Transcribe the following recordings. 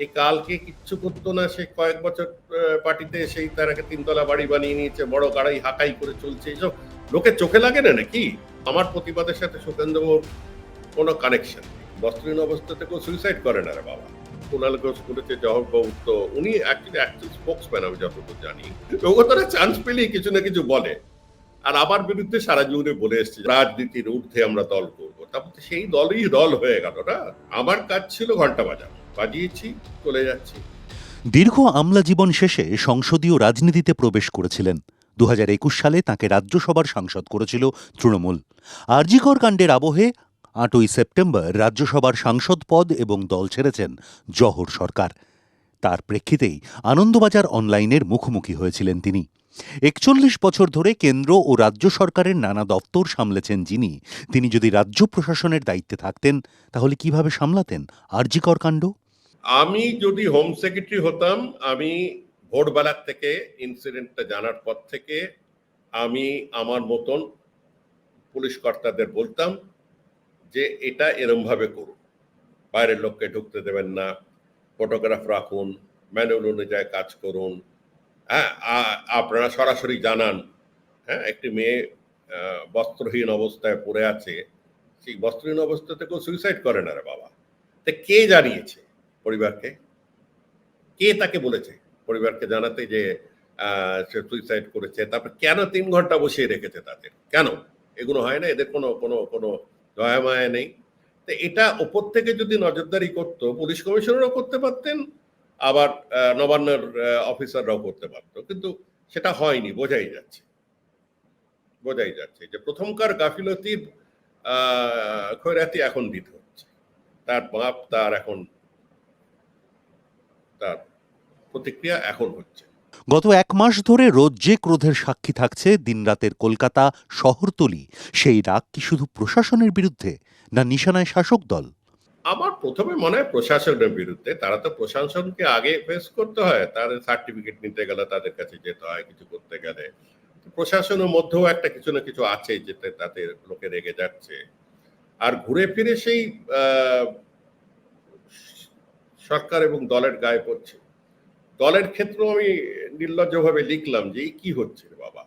এই কালকে কিচ্ছু করতো না, সে কয়েক বছর পার্টিতে সেই তার একটা তিনতলা বাড়ি বানিয়ে নিয়েছে, বড় গাড়াই হাকাই করে চলছে এইসব লোকে চোখে লাগে না নাকি? আমার প্রতিবাদের সাথে সুখেন্দ্রবাবুর কোনো কানেকশন বস্ত্রহীন অবস্থা থেকেও সুইসাইড করে না রে বাবা। কুণাল ঘোষ করেছে জহর বাবু তো উনি অ্যাকচুয়ালি অ্যাকচুয়াল স্পোক্সম্যান আমি যতদূর জানি। ও তারা চান্স পেলেই কিছু না কিছু বলে। আর আমার বিরুদ্ধে সারা জীবনে বলে এসছে, রাজনীতির ঊর্ধ্বে আমরা দল করব। তারপর সেই দলই দল হয়ে গেল না? আমার কাজ ছিল ঘণ্টা বাজানো। বাজিয়েছি চলে যাচ্ছি। দীর্ঘ আমলা জীবন শেষে সংসদীয় রাজনীতিতে প্রবেশ করেছিলেন। দু হাজার একুশ সালে তাকে রাজ্যসভার সাংসদ করেছিল তৃণমূল। আরজিকর কাণ্ডের আবহে আটই সেপ্টেম্বর রাজ্যসভার সাংসদ পদ এবং দল ছেড়েছেন জহর সরকার। তার প্রেক্ষিতেই আনন্দবাজার অনলাইনের মুখোমুখি হয়েছিলেন তিনি। একচল্লিশ বছর ধরে কেন্দ্র ও রাজ্য সরকারের নানা দপ্তর সামলেছেন যিনি। তিনি যদি রাজ্য প্রশাসনের দায়িত্বে থাকতেন, তাহলে কীভাবে সামলাতেন আরজিকর কাণ্ড? আমি যদি হোম সেক্রেটারি হতাম, আমি ভোরবেলার থেকে ইনসিডেন্টটা জানার পর থেকে আমি আমার মতন পুলিশ কর্তাদের বলতাম যে এটা এরমভাবে করুন। বাইরের লোককে ঢুকতে দেবেন না ফটোগ্রাফ রাখুন ম্যানুয়াল অনুযায়ী কাজ করুন। হ্যাঁ আপনারা সরাসরি জানান। হ্যাঁ একটি মেয়ে বস্ত্রহীন অবস্থায় পড়ে আছে। সেই বস্ত্রহীন অবস্থা থেকেও সুইসাইড করে না রে বাবা। তা কে জানিয়েছে? পরিবারকে? কে তাকে বলেছে পরিবারকে জানাতে যে সে সুইসাইড করেছে? তারপর কেন তিন ঘণ্টা বসিয়ে রেখেছে তাদের? কেন? এগুলো হয় না? এদের কোনো কোনো কোনো দয়া মায়া নেই? তো এটা ওপর থেকে যদি নজরদারি করতো পুলিশ কমিশনারও করতে পারতেন আবার নবান্নর অফিসাররাও করতে পারতো। কিন্তু সেটা হয়নি বোঝাই যাচ্ছে। বোঝাই যাচ্ছে যে প্রথমকার গাফিলতির আহ, খয়রাতি এখন দিতে হচ্ছে। তার বাপ তার এখন তার প্রতিক্রিয়া এখন হচ্ছে। গত এক মাস ধরে রোজ যে ক্রোধের সাক্ষী থাকছে দিনরাতের কলকাতা শহরতলি সেই রাগ কি শুধু প্রশাসনের বিরুদ্ধে না নিশানায় শাসক দল? আমার প্রথমে মনে হয় প্রশাসনের বিরুদ্ধে তারা তো প্রশাসনকে আগে ফেস করতে হয় তাদের সার্টিফিকেট নিতে গেলে তাদের কাছে যেতে হয় কিছু করতে গেলে। প্রশাসনের মধ্যেও একটা কিছু না কিছু আছে যেতে তাদের লোকে রেগে যাচ্ছে। আর ঘুরে ফিরে সেই আহ, সরকার এবং দলের গায়ে পড়ছে দলের ক্ষেত্রেও আমি নির্লজ্জভাবে লিখলাম যে কি হচ্ছে বাবা?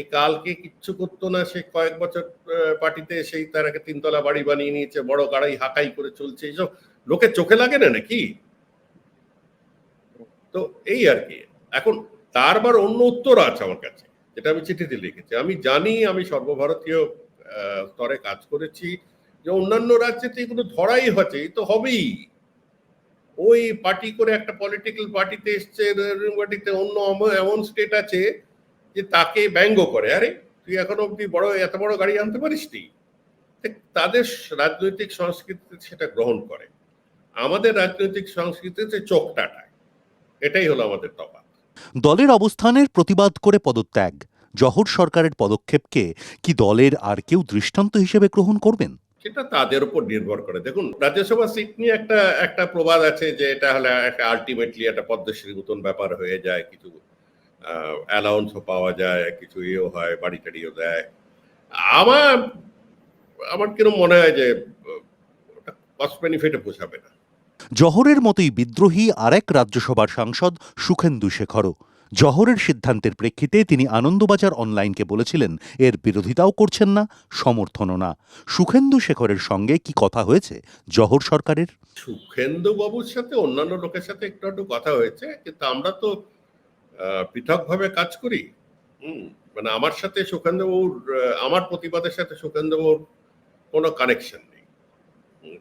এ কালকে কিচ্ছু করতো না, সে কয়েক বছর পার্টিতে সেই তার একটা তিনতলা বাড়ি বানিয়ে নিয়েছে, বড় গাড়াই হাঁকাই করে চলছে এইসব লোকের চোখে লাগে না নাকি? তো এই আর কি। এখন তার আবার অন্য উত্তর আছে আমার কাছে, যেটা আমি চিঠিতে লিখেছি। আমি জানি, আমি সর্বভারতীয় স্তরে কাজ করেছি, যে অন্যান্য রাজ্যে তো এগুলো ধরাই হচ্ছে এই তো হবেই। ওই পার্টি করে একটা পলিটিক্যাল পার্টিতে এসছে পার্টিতে অন্য এমন- স্টেট আছে যে তাকে ব্যঙ্গ করে। আরে, তুই এখন অব্দি বড়, এত বড় গাড়ি আনতে পারিস নি? তাদের রাজনৈতিক সংস্কৃতিতে সেটা গ্রহণ করে। আমাদের রাজনৈতিক সংস্কৃতিতে চোখ টাটায়। এটাই হলো আমাদের তফাৎ। দলের অবস্থানের প্রতিবাদ করে পদত্যাগ। জহর সরকারের পদক্ষেপকে কি দলের আর কেউ দৃষ্টান্ত হিসেবে গ্রহণ করবেন? সেটা তাদের উপর নির্ভর করে। দেখুন, রাজ্যসভা সিট নিয়ে একটা একটা প্রবাদ আছে যে এটা হলে একটা আলটিমেটলি একটা পদ্মশ্রী মতন ব্যাপার হয়ে যায়, কিছু অ্যালাউন্সও পাওয়া যায়, কিছু ইয়েও হয়, বাড়ি টাড়িও দেয়। আমার আমার কিরম মনে হয় যে কস্ট বেনিফিটে পোষাবে না। জহরের মতোই বিদ্রোহী আরেক রাজ্যসভার সাংসদ সুখেন্দু শেখরও। জহরের সিদ্ধান্তের প্রেক্ষিতে তিনি আনন্দবাজার অনলাইনকে বলেছিলেন, এর বিরোধিতাও করছেন না, সমর্থনও না। সুখেন্দু শেখরের সঙ্গে কি কথা হয়েছে জহর সরকারের? সুখেন্দু বাবুর সাথে অন্যান্য লোকের সাথে একটু একটু কথা হয়েছে, কিন্তু আমরা তো পৃথকভাবে কাজ করি। মানে আমার সাথে সুখেন্দু বাবুর আমার প্রতিবাদের সাথে সুখেন্দু বাবুর কোনো কানেকশন নেই।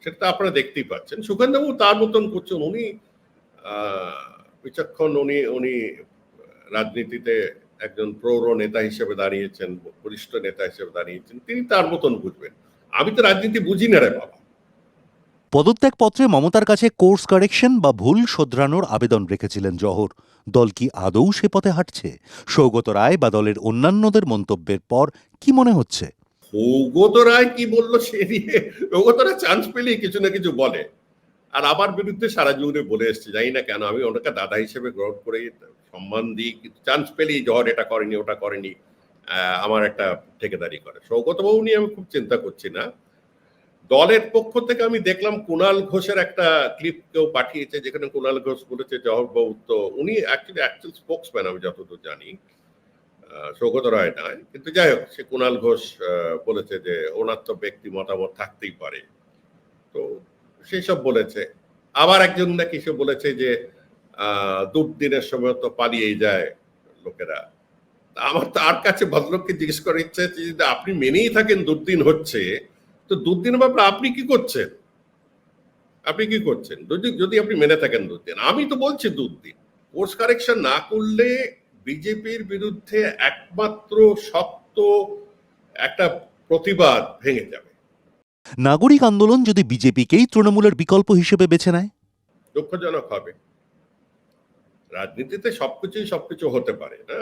সেটা আপনারা দেখতেই পাচ্ছেন। সুখেন্দু বাবু তার মতন করছেন। উনি বিচক্ষণ, উনি উনি রাজনীতিতে একজন প্রৌঢ় নেতা হিসেবে দাঁড়িয়েছেন বরিষ্ঠ নেতা হিসেবে দাঁড়িয়েছেন তিনি তার মতন বুঝবেন। আমি তো রাজনীতি বুঝি না রে বাবা। পদত্যাগপত্রে মমতার কাছে কোর্স কারেকশন বা ভুল শোধরানোর আবেদন রেখেছিলেন জহর। দল কি আদৌ সে পথে হাঁটছে? সৌগত রায় বা দলের অন্যান্যদের মন্তব্যের পর কি মনে হচ্ছে? সৌগত রায় কি বলল সে নিয়ে? সৌগত রায় চান্স পেলেই কিছু না কিছু বলে। আর আমার বিরুদ্ধে সারা জীবনে বলে এসছে, জানি না কেন, আমি ওনাকে দাদা হিসেবে গ্রহণ করে সম্মান দিই চান্স পেলেই জ্বর এটা করেনি, ওটা করেনি আমার একটা ঠেকেদারি করে। সৌগত বাবু নিয়ে আমি খুব চিন্তা করছি না। দলের পক্ষ থেকে আমি দেখলাম কুণাল ঘোষের একটা ক্লিপ কেউ পাঠিয়েছে, যেখানে কুণাল ঘোষ বলেছে জহর বাবু তো উনি অ্যাকচুয়ালি অ্যাকচুয়াল স্পোক্সম্যান আমি যতদূর জানি সৌগত রায় নয়, কিন্তু যাই হোক, সে কুণাল ঘোষ বলেছে যে ওনার তো ব্যক্তি মতামত থাকতেই পারে। তো সেই সব বলেছে। আবার একজন নাকি সে বলেছে যে দুর্দিনের সময় তো পালিয়ে যায় লোকেরা। আমার তার কাছে ভদ্রলোককে জিজ্ঞেস করার ইচ্ছা আপনি মেনেই থাকেন দুর্দিন হচ্ছে, তো দুর্দিন ব্যাপারে আপনি কি করছেন? আপনি কি করছেন? যদি আপনি মেনে থাকেন দুর্দিন। আমি তো বলছি দুর্দিন। কোর্স কারেকশন না করলে বিজেপির বিরুদ্ধে একমাত্র শক্ত একটা প্রতিবাদ ভেঙে যাবে। নাগরিক আন্দোলন যদি বিজেপিকেই তৃণমূলের বিকল্প হিসেবে বেছে নেয়? দুঃখজনক হবে। রাজনীতিতে সবকিছুই সবকিছু হতে পারে, না?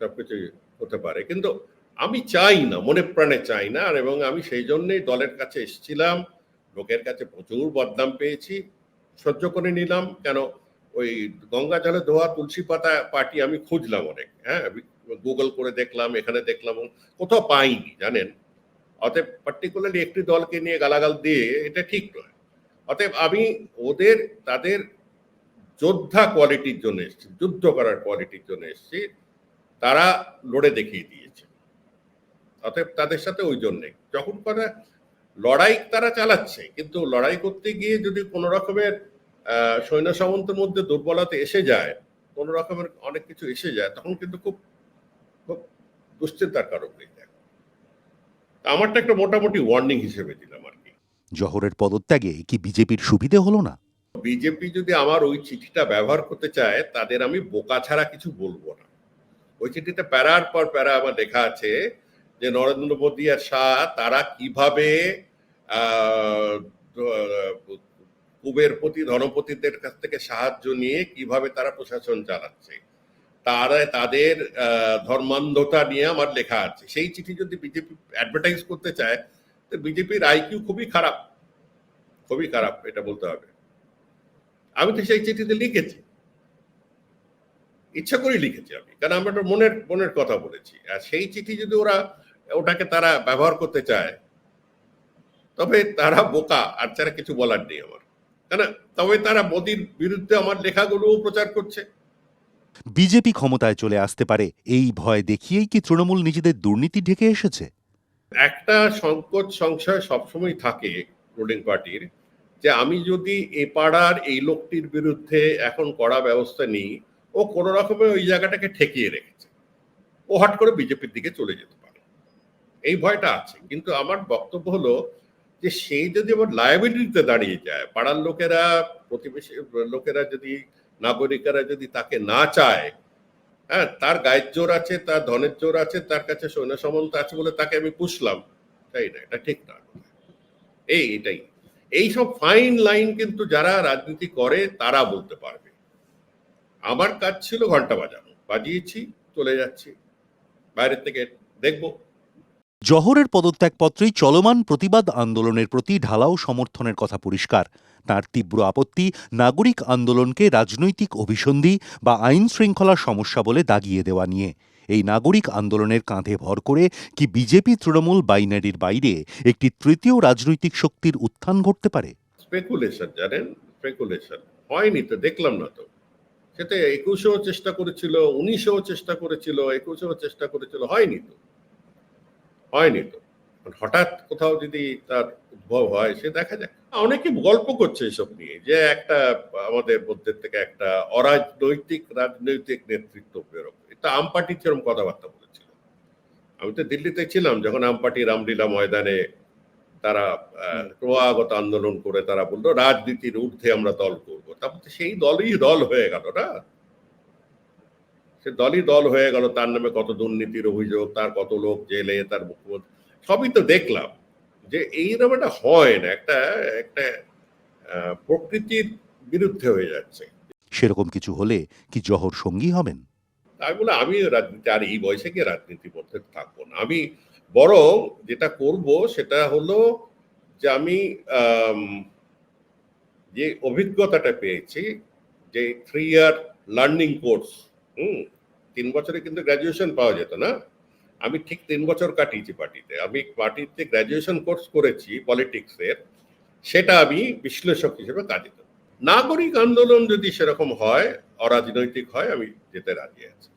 সবকিছুই হতে পারে। কিন্তু আমি চাই না, মনে প্রাণে চাই না, আর এবং আমি সেই জন্যই দলের কাছে এসেছিলাম, লোকের কাছে প্রচুর বদনাম পেয়েছি, সহ্য করে নিলাম, কেন ওই গঙ্গা জলে ধোয়া তুলসী পাতা পার্টি আমি খুঁজলাম অনেক হ্যাঁ? গুগল করে দেখলাম, এখানে দেখলাম কোথাও পাইনি, জানেন? অতএব পার্টিকুলারলি একটি দলকে নিয়ে গালাগাল দিয়ে এটা ঠিক নয়। অতএব আমি ওদের, তাদের যোদ্ধা কোয়ালিটির জন্য এসেছি, যুদ্ধ করার কোয়ালিটির জন্য এসেছি, তারা লড়ে দেখিয়ে দিয়েছে। অতএব তাদের সাথে ওই জন্যে। যখন করে লড়াই তারা চালাচ্ছে, কিন্তু লড়াই করতে গিয়ে যদি কোনো রকমের সৈন্য সামন্তের মধ্যে দুর্বলতা এসে যায়, কোনো রকমের অনেক কিছু এসে যায়, তখন কিন্তু খুব খুব দুশ্চিন্তার কারণ হয়ে যায়। আমারটা একটা মোটামুটি ওয়ার্নিং হিসেবে দিলাম আর কি। জহরের পদত্যাগে কি বিজেপির সুবিধে হলো না? বিজেপি যদি আমার ওই চিঠিটা ব্যবহার করতে চায় তাদের আমি বোকা ছাড়া কিছু বলব না। ওই চিঠিতে প্যারার পর প্যারা আমার লেখা আছে যে নরেন্দ্র মোদী আর শাহ তারা কীভাবে কুবেরপতি ধনপতিদের কাছ থেকে সাহায্য নিয়ে কীভাবে তারা প্রশাসন চালাচ্ছে। তারা, তাদের ধর্মান্ধতা নিয়ে আমার লেখা আছে। সেই চিঠি যদি বিজেপি অ্যাডভার্টাইজ করতে চায়, তো বিজেপির আইকিউ খুবই খারাপ। খুবই খারাপ, এটা বলতে হবে। আমি তো সেই চিঠিতে লিখেছি। ইচ্ছা করেই লিখেছি আমি, কারণ আমরা মনের মনের কথা বলেছি। আর সেই চিঠি যদি ওরা, ওটাকে তারা ব্যবহার করতে চায়, তবে তারা বোকা, আর ছাড়া কিছু বলার নেই আমার। কেন? তবে তারা মোদির বিরুদ্ধে আমার লেখাগুলোও প্রচার করছে। বিজেপি ক্ষমতায় চলে আসতে পারে, এই ভয় দেখিয়েই কি তৃণমূল নিজেদের দুর্নীতি ঢেকে এসেছে? একটা সংকট, সংশয় সবসময় থাকে রুলিং পার্টির যে আমি যদি এ পাড়ার এই লোকটির বিরুদ্ধে এখন কড়া ব্যবস্থা নিই, ও কোনো রকমে ওই জায়গাটাকে ঠেকিয়ে রেখেছে। ও হট করে বিজেপির দিকে চলে যেতে পারে। এই ভয়টা আছে। কিন্তু আমার বক্তব্য হলো যে সেই যদি আবার লায়াবিলিটিতে দাঁড়িয়ে যায়, পাড়ার লোকেরা, প্রতিবেশী লোকেরা যদি নাগরিকেরা যদি তাকে না চায় হ্যাঁ তার গায়ের জোর আছে, তার ধনের জোর আছে, তার কাছে সৈন্য সামন্ত আছে বলে তাকে আমি পুষলাম, তাই না? এটা ঠিক না। এই এটাই। এই সব ফাইন লাইন কিন্তু যারা রাজনীতি করে, তারা বলতে পারবে। আমার কাজ ছিল ঘণ্টা বাজানো। বাজিয়েছি, চলে যাচ্ছি। বাইরের থেকে দেখব। জহরের পদত্যাগপত্রেই চলমান প্রতিবাদ আন্দোলনের প্রতি ঢালাও সমর্থনের কথা পরিষ্কার। তার তীব্র আপত্তি, নাগরিক আন্দোলনকে রাজনৈতিক অভিসন্ধি বা আইন শৃঙ্খলার সমস্যা বলে দাগিয়ে দেওয়া নিয়ে। এই নাগরিক আন্দোলনের কাঁধে ভর করে কি বিজেপি তৃণমূল বাইনারির বাইরে একটি তৃতীয় রাজনৈতিক শক্তির উত্থান ঘটতে পারে? স্পেকুলেশন জানেন? স্পেকুলেশন হয়নি তো, দেখলাম না তো। সেটা একুশেও চেষ্টা করেছিল, উনিশেও চেষ্টা করেছিল, একুশেও চেষ্টা করেছিল, হয়নি তো। হয়নি তো। হঠাৎ কোথাও যদি তার উদ্ভব হয় সে দেখা যায় অনেকে গল্প করছে এসব নিয়ে যে একটা আমাদের মধ্যে থেকে একটা অরাজনৈতিক রাজনৈতিক নেতৃত্ব বেরোবে এটা আম পার্টি সেরকম কথাবার্তা বলেছিল? আমি তো দিল্লিতে ছিলাম যখন আম পার্টি রামলীলা ময়দানে তারা ক্রমাগত আন্দোলন করে তারা বলল রাজনীতির ঊর্ধ্বে আমরা দল করব। তারপর সেই দলই দল হয়ে গেল না? সে দলই দল হয়ে গেল তার নামে কত দুর্নীতির অভিযোগ তার কত লোক জেলে তার মুখ্যমন্ত্রী সবই তো দেখলাম যে এইরকম একটা হয় না একটা একটা প্রকৃতির বিরুদ্ধে হয়ে যাচ্ছে। সেরকম কিছু হলে কি জহর সঙ্গী হবেন? তাই বলে আমি রাজনীতি আর এই বয়সে গিয়ে রাজনীতির মধ্যে থাকব না? আমি বরং যেটা করব সেটা হলো যে আমি যে অভিজ্ঞতাটা পেয়েছি যে থ্রি ইয়ার লার্নিং কোর্স হুম তিন বছরে কিন্তু গ্র্যাজুয়েশন পাওয়া যেত না। আমি ঠিক তিন বছর কাটিয়েছি পার্টিতে। আমি পার্টিতে গ্র্যাজুয়েশন কোর্স করেছি পলিটিক্সের সেটা আমি বিশ্লেষক হিসেবে কাজে নাগরিক আন্দোলন যদি সেরকম হয়, অরাজনৈতিক হয়, আমি যেতে রাজি আছি।